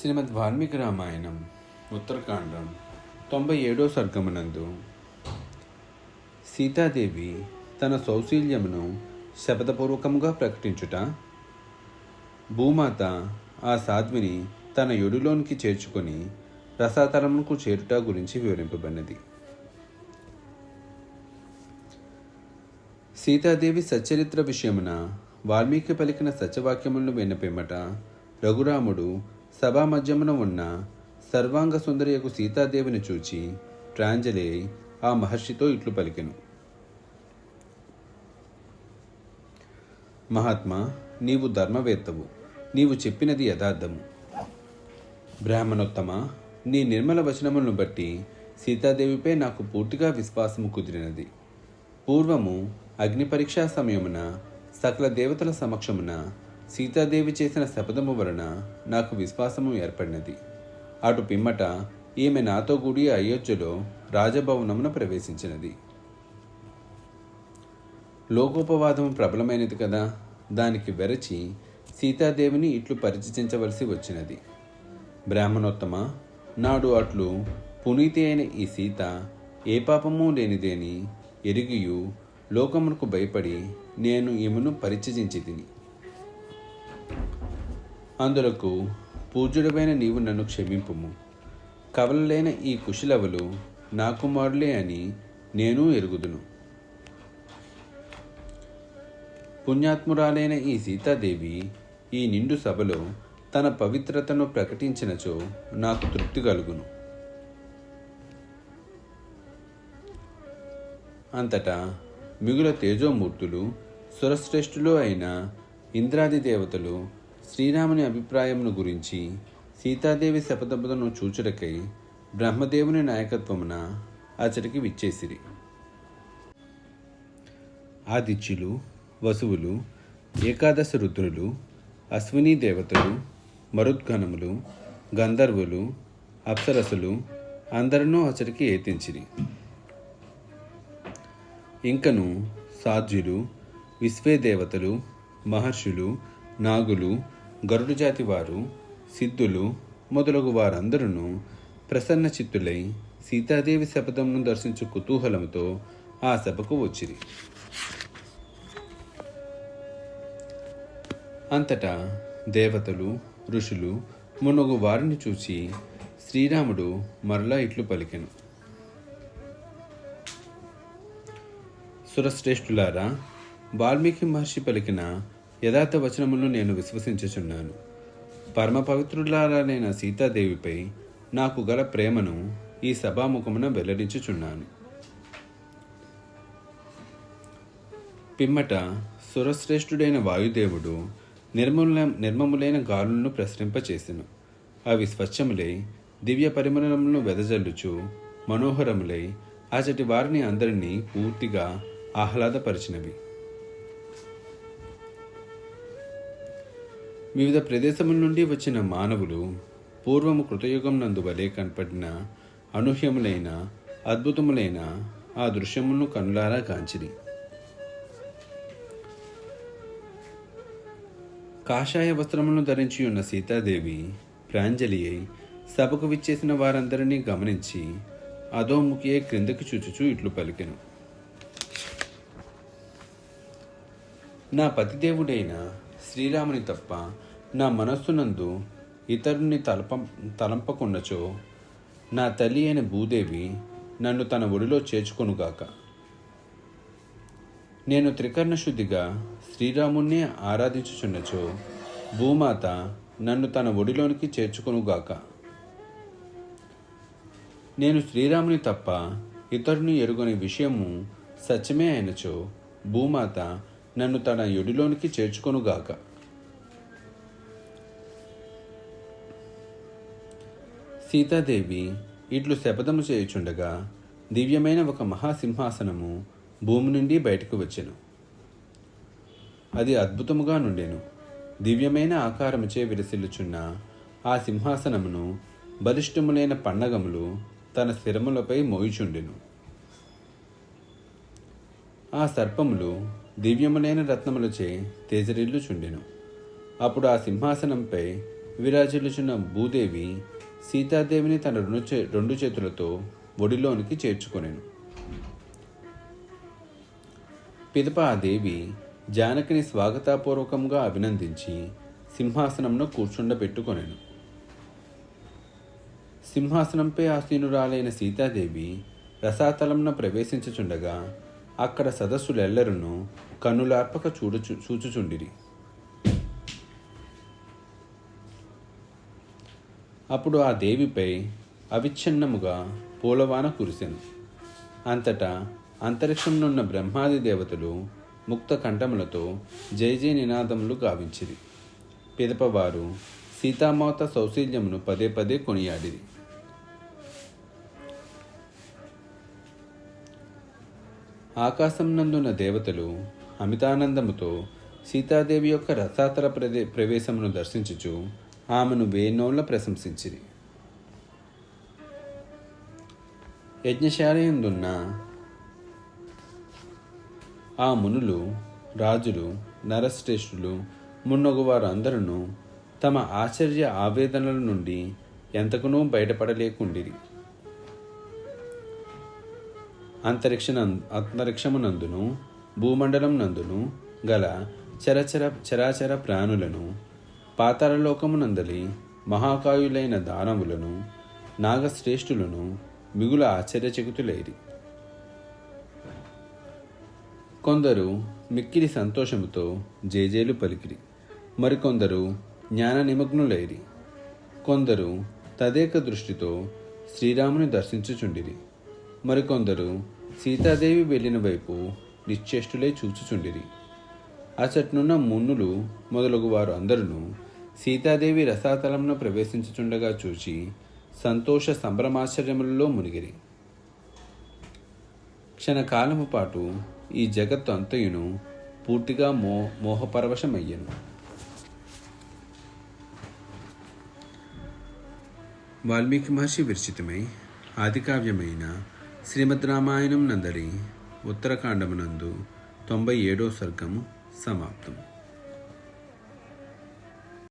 శ్రీమద్ వాల్మీకి రామాయణం ఉత్తరకాండం తొంభై ఏడో సర్గమునందు. సీతాదేవి తన సౌశీల్యమును శపథపూర్వకముగా ప్రకటించుట భూమాత ఆ సాధ్విని తన యొడులోనికి చేర్చుకొని రసాతలమునకు చేరుట గురించి వివరింపబడినది. సీతాదేవి సచ్చరిత్ర విషయమున వాల్మీకి పలికిన సత్యవాక్యములను విన్నపిమ్మట రఘురాముడు సభా మధ్యమున ఉన్న సర్వాంగ సుందరియకు సీతాదేవిని చూచి ప్రాంజలి ఆ మహర్షితో ఇట్లు పలికెను. మహాత్మా నీవు ధర్మవేత్తవు. నీవు చెప్పినది యథార్థము. బ్రాహ్మణోత్తమ నీ నిర్మల వచనములను బట్టి సీతాదేవిపై నాకు పూర్తిగా విశ్వాసము కుదిరినది. పూర్వము అగ్ని పరీక్షా సమయమున సకల దేవతల సమక్షమున సీతాదేవి చేసిన శపథము వలన నాకు విశ్వాసము ఏర్పడినది. అటు పిమ్మట ఈమె నాతో కూడి అయోధ్యలో రాజభవనమున ప్రవేశించినది. లోకోపవాదము ప్రబలమైనది కదా దానికి వెరచి సీతాదేవిని ఇట్లు పరిచయించవలసి వచ్చినది. బ్రాహ్మణోత్తమ నాడు అట్లు పునీతి అయిన ఈ సీత ఏ పాపము లేనిదేని ఎరిగియు లోకమునకు భయపడి నేను ఈమెను పరిచయించి తిని అందులకు పూజ్యుడమైన నీవు నన్ను క్షమింపుము. కవలలేని ఈ కుశలవలు నా కుమారులే అని నేను ఎరుగుదును. పుణ్యాత్మురాలైన ఈ సీతాదేవి ఈ నిండు సభలో తన పవిత్రతను ప్రకటించినచో నాకు తృప్తి కలుగును. అంతటా మిగుల తేజోమూర్తులు సురశ్రేష్ఠులు అయిన ఇంద్రాది దేవతలు శ్రీరాముని అభిప్రాయమును గురించి సీతాదేవి శపథమును చూచుటకై బ్రహ్మదేవుని నాయకత్వమున అతడికి విచ్చేసిరి. ఆదిత్యులు వసువులు ఏకాదశ రుద్రులు అశ్విని దేవతలు మరుద్గణములు గంధర్వులు అప్సరసులు అందరినూ అతడికి ఏతించిరి. ఇంకను సాధ్యులు విశ్వేదేవతలు మహర్షులు నాగులు గరుడు జాతి వారు సిద్ధులు మొదలగు వారందరూ ప్రసన్న చిత్తులై సీతాదేవి శపథంను దర్శించు కుతూహలంతో ఆ సభకు వచ్చిరి. అంతటా దేవతలు ఋషులు మునుగు వారిని చూచి శ్రీరాముడు మరలా ఇట్లు పలికెను. సురశ్రేష్ఠులారా వాల్మీకి మహర్షి పలికిన యథార్థ వచనములను నేను విశ్వసించుచున్నాను. పరమ పవిత్రులారైన సీతాదేవిపై నాకు గల ప్రేమను ఈ సభాముఖమున వెల్లడించుచున్నాను. పిమ్మట సురశ్రేష్ఠుడైన వాయుదేవుడు నిర్మూల నిర్మములైన గాలులను ప్రసరింపచేసెను. అవి స్వచ్ఛములై దివ్య పరిమళములను వెదజల్లుచు మనోహరములై అచటి వారిని అందరినీ పూర్తిగా ఆహ్లాదపరిచినవి. వివిధ ప్రదేశముల నుండి వచ్చిన మానవులు పూర్వము కృతయుగం నందు వలె కనపడిన అనూహ్యములైన అద్భుతములైన ఆ దృశ్యమును కనులారా కాంచిరి కాషాయ వస్త్రములను ధరించి ఉన్న సీతాదేవి ప్రాంజలి అయి సభకు విచ్చేసిన వారందరినీ గమనించి అధోముఖియే క్రిందకి చూచుచూ ఇట్లు పలికెను. నా పతిదేవుడైన శ్రీరాముని తప్ప నా మనస్సునందు ఇతరుని తలప తలంపకుండచో నా తల్లి అయిన భూదేవి నన్ను తన ఒడిలో చేర్చుకొనుగాక. నేను త్రికర్ణ శుద్ధిగా శ్రీరాముణ్ణి ఆరాధించుచున్నచో భూమాత నన్ను తన ఒడిలోనికి చేర్చుకొనుగాక. నేను శ్రీరాముని తప్ప ఇతరుని ఎరుగని విషయము సత్యమే అయినచో భూమాత నన్ను తన యొడిలోనికి చేర్చుకొనుగాక. సీతాదేవి ఇట్లు శపథము చేయుచుండగా దివ్యమైన ఒక మహాసింహాసనము భూమి నుండి బయటకు వచ్చెను. అది అద్భుతముగా నుండెను. దివ్యమైన ఆకారముచే విరసిల్లుచున్న ఆ సింహాసనమును బలిష్టములైన పండగములు తన స్థిరములపై మోయిచుండెను. ఆ సర్పములు దివ్యములైన రత్నములచే తేజరిల్లుచుండెను. అప్పుడు ఆ సింహాసనంపై విరాజిల్లుచున్న భూదేవి సీతాదేవిని తన రెండు చే రెండు చేతులతో ఒడిలోనికి చేర్చుకొనెను. పిదప ఆ దేవి జానకిని స్వాగతపూర్వకంగా అభినందించి సింహాసనంలో కూర్చుండబెట్టుకొనెను. సింహాసనంపై ఆసీనురాలైన సీతాదేవి రసాతలంన ప్రవేశించుచుండగా అక్కడ సదస్సులెల్లరూ కనులార్పక చూడుచు చూచుచుండిరి. అప్పుడు ఆ దేవిపై అవిచ్ఛిన్నముగా పూలవాన కురిసెను. అంతటా అంతరిక్షంనున్న బ్రహ్మాది దేవతలు ముక్త కంఠములతో జయ జయ నినాదములు గావించిరి. పిదపవారు సీతామాత సౌశీల్యమును పదే పదే కొనియాడిరి. ఆకాశం నందున్న దేవతలు అమితానందముతో సీతాదేవి యొక్క రథాతల ప్రదే ప్రవేశమును దర్శించుచు ఆమెను వేణోళ్ళ ప్రశంసించిరి. యజ్ఞశాలయందున్న ఆ మునులు రాజులు నరశ్రేష్ఠులు మున్నగు వారందరూ తమ ఆశ్చర్య ఆవేదనల నుండి ఎంతకునూ బయటపడలేకుండిరి. అంతరిక్ష అంతరిక్షమునందును భూమండలం నందును గల చరచర చరాచర ప్రాణులను పాతాళలోకమునందలి మహాకాయులైన దానవులను నాగశ్రేష్ఠులను మిగుల ఆశ్చర్యచకితులైరి. కొందరు మిక్కిలి సంతోషముతో జేజేలు పలికిరి. మరికొందరు జ్ఞాన నిమగ్నులైరి. కొందరు తదేక దృష్టితో శ్రీరాముని దర్శించుచుండిరి. మరికొందరు సీతాదేవి వెళ్ళిన వైపు నిశ్చేష్టులే చూచుచుండిరి. అచట్నున్న మున్నులు మొదలగు వారు అందరూ సీతాదేవి రసాతలంను ప్రవేశించుచుండగా చూచి సంతోష సంభ్రమాశ్చర్యములలో మునిగిరి. క్షణకాలము పాటు ఈ జగత్తు అంతయును పూర్తిగా మో మోహపరవశమయ్యను. వాల్మీకి మహర్షి విరచితమై ఆదికావ్యమైన శ్రీమద్ రామాయణం నందలి ఉత్తరకాండమునందు తొంభై ఏడో సర్గము సమాప్తం